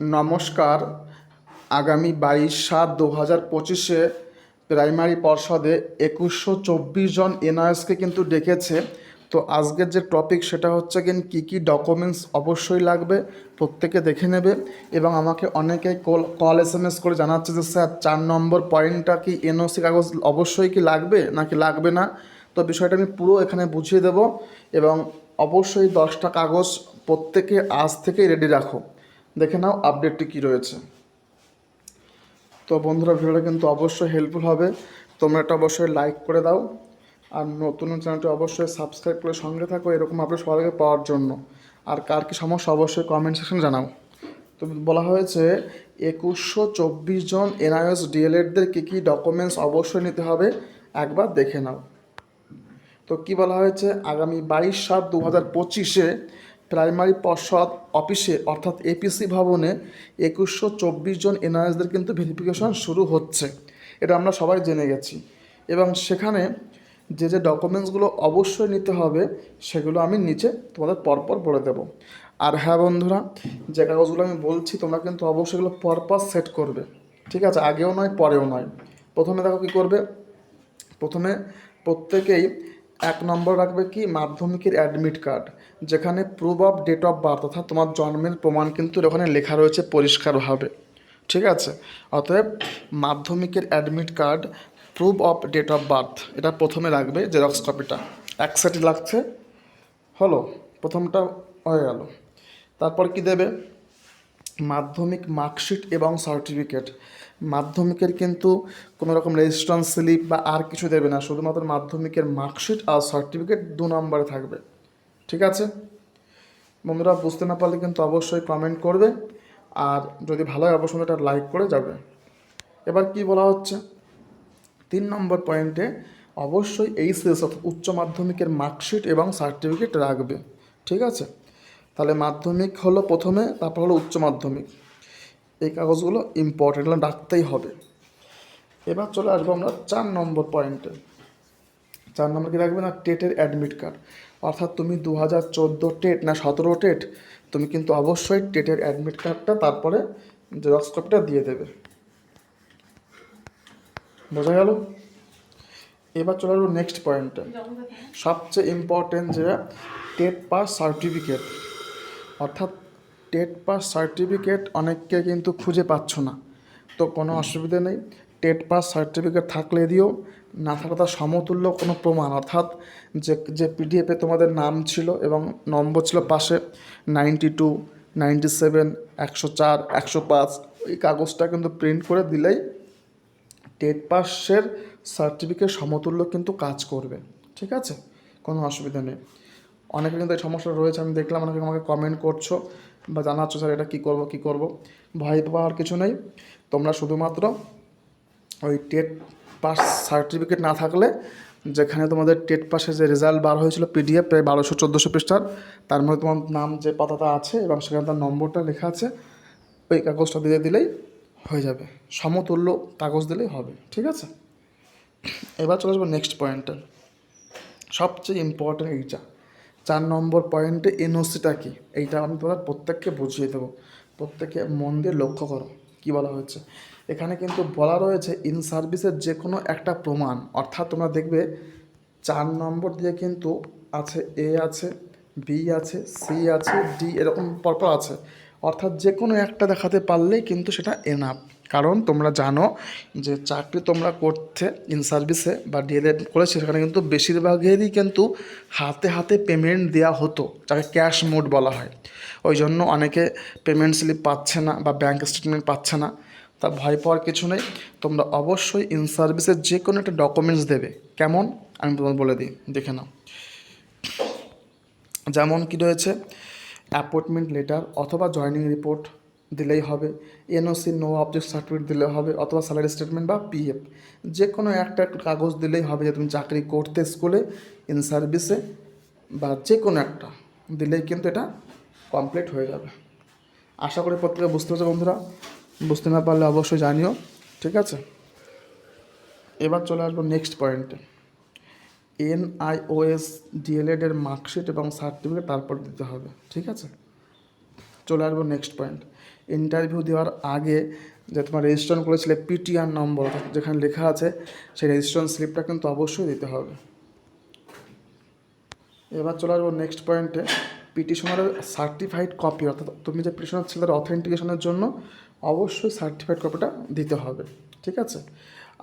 নমস্কার। আগামী বাইশ সাত দু হাজার পঁচিশে প্রাইমারি পর্ষদে একুশশো চব্বিশ জন এনআরএসকে কিন্তু ডেকেছে। তো আজকের যে টপিক সেটা হচ্ছে কিন কী কী ডকুমেন্টস অবশ্যই লাগবে, প্রত্যেকে দেখে নেবে এবং আমাকে অনেকেই call call S M S করে জানাচ্ছে যে, স্যার, চার নম্বর পয়েন্টটা কি এনওসি কাগজ অবশ্যই কি লাগবে নাকি লাগবে না? তো বিষয়টা আমি পুরো এখানে বুঝিয়ে দেব এবং অবশ্যই দশটা কাগজ প্রত্যেকে আজ থেকেই রেডি রাখো। দেখে নাও আপডেটটি কী রয়েছে। তো বন্ধুরা, ভিডিওটা কিন্তু অবশ্যই হেল্পফুল হবে। তোমরা এটা অবশ্যই লাইক করে দাও। আর নতুন চ্যানেলটি অবশ্যই সাবস্ক্রাইব করে সঙ্গে থাকো এরকম আপডেট সবার পাওয়ার জন্য। আর কার কী সমস্যা অবশ্যই কমেন্ট সেকশনে জানাও। তো বলা হয়েছে, একুশশো চব্বিশ জন এনআইএস ডিএলএডদের কী কী ডকুমেন্টস অবশ্যই নিতে হবে, একবার দেখে নাও। তো কি বলা হয়েছে, আগামী বাইশ সাত দু হাজার পঁচিশে প্রাইমারি পর্ষদ অফিসে, অর্থাৎ এপিসি ভবনে একুশশো চব্বিশ জন এনআরএসদের কিন্তু ভেরিফিকেশন শুরু হচ্ছে। এটা আমরা সবাই জেনে গেছি। এবং সেখানে যে যে ডকুমেন্টসগুলো অবশ্যই নিতে হবে, সেগুলো আমি নিচে তোমাদের পরপর বলে দেবো। আর হ্যাঁ বন্ধুরা, যে কাগজগুলো আমি বলছি, তোমরা কিন্তু অবশ্যই এগুলো পরপর সেট করবে। ঠিক আছে? আগেও নয়, পরেও নয়। প্রথমে দেখো কী করবে? প্রথমে প্রত্যেকেই এক নম্বর রাখবে কি? মাধ্যমিকের অ্যাডমিট কার্ড যেখানে proof of date of birth অর্থাৎ তোমার জন্মের প্রমাণ কিন্তু ওখানে লেখা রয়েছে পরিষ্কারভাবে। ঠিক আছে? অতএব মাধ্যমিকের admit card proof of date of birth এটা প্রথমে রাখবে জেরক্স কপিটা এক সেট লাগছে, হলো, প্রথমটা হয়ে গেল। তারপর কি দেবে? মাধ্যমিক মার্কশিট এবং সার্টিফিকেট। মাধ্যমিকের কিন্তু কোনো রকম রেজিস্ট্রান্স স্লিপ বা আর কিছু দেবে না, শুধুমাত্র মাধ্যমিকের মার্কশিট আর সার্টিফিকেট দু নম্বরে থাকবে। ঠিক আছে? বন্ধুরা, বুঝতে না পারলে কিন্তু অবশ্যই কমেন্ট করবে। আর যদি ভালো হয়, অবশ্যই এটা লাইক করে যাবে। এবার কি বলা হচ্ছে? তিন নম্বর পয়েন্টে অবশ্যই এইচএস অর্থাৎ উচ্চ মাধ্যমিকের মার্কশিট এবং সার্টিফিকেট রাখবে। ঠিক আছে? তাহলে মাধ্যমিক হলো প্রথমে, তারপর হলো উচ্চ মাধ্যমিক। এই কাগজগুলো ইম্পর্টেন্ট এগুলো রাখতেই হবে। এবার চলে আসব আমরা চার নম্বর পয়েন্টে চার নম্বর কি রাখবে না? টেটের অ্যাডমিট কার্ড অর্থাৎ তুমি দু হাজার চোদ্দ টেট না সতেরো টেট, তুমি কিন্তু অবশ্যই টেটের অ্যাডমিট কার্ডটা তারপরে জেরক্স কপিটা দিয়ে দেবে। বোঝা গেল? এবার চলে আসব নেক্সট পয়েন্টে সবচেয়ে ইম্পর্টেন্ট যে টেট পাস সার্টিফিকেট অর্থাৎ টেট পাস সার্টিফিকেট অনেককে কিন্তু খুঁজে পাচ্ছ না। তো কোনো অসুবিধা নেই। টেট পাস সার্টিফিকেট থাকলে দিও, না থাকলে তার সমতুল্য কোনো প্রমাণ। অর্থাৎ যে যে পিডিএফে তোমাদের নাম ছিল এবং নম্বর ছিল পাশে নাইনটি টু নাইনটি সেভেন একশো চার, একশো পাঁচ, ওই কাগজটা কিন্তু প্রিন্ট করে দিলেই টেট পাসের সার্টিফিকেট সমতুল্য কিন্তু কাজ করবে। ঠিক আছে? কোনো অসুবিধা নেই। অনেকে কিন্তু এই সমস্যা রয়েছে, আমি দেখলাম অনেকে আমাকে কমেন্ট করছ বা জানাচ্ছ, স্যার, এটা কী করব কী করব? ভয় পাওয়ার কিছু নেই। তোমরা শুধুমাত্র ওই টেট পাস সার্টিফিকেট না থাকলে, যেখানে তোমাদের টেট পাসের যে রেজাল্ট বার হয়েছিল পিডিএফ প্রায় বারোশো, চোদ্দোশো পৃষ্ঠার, তার মধ্যে তোমার নাম যে পাতাটা আছে এবং সেখানে তার নম্বরটা লেখা আছে, ওই কাগজটা দিয়ে দিলেই হয়ে যাবে। সমতুল্য কাগজ দিলেই হবে, ঠিক আছে? এবার চলে আসব নেক্সট পয়েন্টে সবচেয়ে ইম্পর্টেন্ট এইটা চার নম্বর পয়েন্টে এনওসিটা কী? এইটা আমি তোমাদের প্রত্যেককে বুঝিয়ে দেবো। প্রত্যেকে মন দিয়ে লক্ষ্য করো, কী বলা হয়েছে। এখানে কিন্তু বলা রয়েছে ইন সার্ভিসের যে কোনো একটা প্রমাণ, অর্থাৎ তোমরা দেখবে, চার নম্বর দিয়ে কিন্তু আছে এ আছে বি আছে সি আছে ডি এরকম পরপর আছে। অর্থাৎ যে কোনো একটা দেখাতে পারলেই কিন্তু সেটা এনাফ কারণ তোমরা জানো যে চাকরি তোমরা করতে ইন সার্ভিসে বা ডিএলএড করেছে, সেখানে কিন্তু বেশিরভাগেরই কিন্তু হাতে হাতে পেমেন্ট দেওয়া হতো, যাকে ক্যাশ মোড বলা হয়। ওই জন্য অনেকে পেমেন্ট স্লিপ পাচ্ছে না বা ব্যাঙ্ক স্টেটমেন্ট পাচ্ছে না। তা ভয় পাওয়ার কিছু নেই। তোমরা অবশ্যই ইন সার্ভিসের যে কোনো একটা ডকুমেন্টস দেবে। কেমন? আমি তোমাদের বলে দিই, দেখে নাও। যেমন কি রয়েছে? অ্যাপয়েন্টমেন্ট লেটার অথবা জয়নিং রিপোর্ট দিলেই হবে। এনওসি, নো অবজেক্ট সার্টিফিকেট দিলে হবে অথবা স্যালারি স্টেটমেন্ট বা পিএফ। যে কোনো একটা একটা কাগজ দিলেই হবে যে তুমি চাকরি করতে স্কুলে, ইন সার্ভিসে বা যে কোনো একটা। দিলেই কিন্তু এটা কমপ্লিট হয়ে যাবে। আশা করি প্রত্যেকে বুঝতে পারছ বন্ধুরা। বুঝতে না পারলে অবশ্যই জানিও, ঠিক আছে? এবার চলে আসব নেক্সট পয়েন্টে এনআইওএস ডিএলএড এর মার্কশিট এবং সার্টিফিকেট তারপর দিতে হবে, ঠিক আছে? চলে আসব নেক্সট পয়েন্ট ইন্টারভিউ দেওয়ার আগে যে তোমার রেজিস্ট্রেশন করেছিলে পিটিআর নম্বর যেখানে লেখা আছে, সেই রেজিস্ট্রেশন স্লিপটা কিন্তু অবশ্যই দিতে হবে। এবার চলে আসব নেক্সট পয়েন্টে পিটিশনারের সার্টিফাইড কপি অর্থাৎ তুমি যে পিটিশনার ছিল তার অথেন্টিকেশনের জন্য অবশ্যই সার্টিফাইড কপিটা দিতে হবে, ঠিক আছে?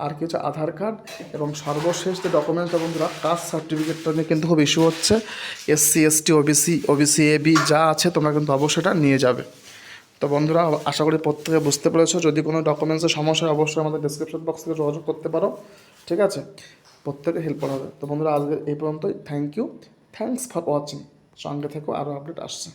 আর কিছু আধার কার্ড এবং সর্বশেষ যে ডকুমেন্টস বন্ধুরা কাস্ট সার্টিফিকেটটা নিয়ে কিন্তু খুব ইস্যু হচ্ছে। SC ST OBC OBC A B যা আছে তোমরা কিন্তু অবশ্যই এটা নিয়ে যাবে। তো বন্ধুরা, আশা করি প্রত্যেকে বুঝতে পেরেছ। যদি কোনো ডকুমেন্টসের সমস্যা হয়, অবশ্যই আমাদের ডিসক্রিপশন বক্স থেকে যোগাযোগ করতে পারো। ঠিক আছে? প্রত্যেকে হেল্প করা হবে। তো বন্ধুরা, আজকে এই পর্যন্তই। Thank you thanks for watching সঙ্গে থেকেও আরও আপডেট আসছে।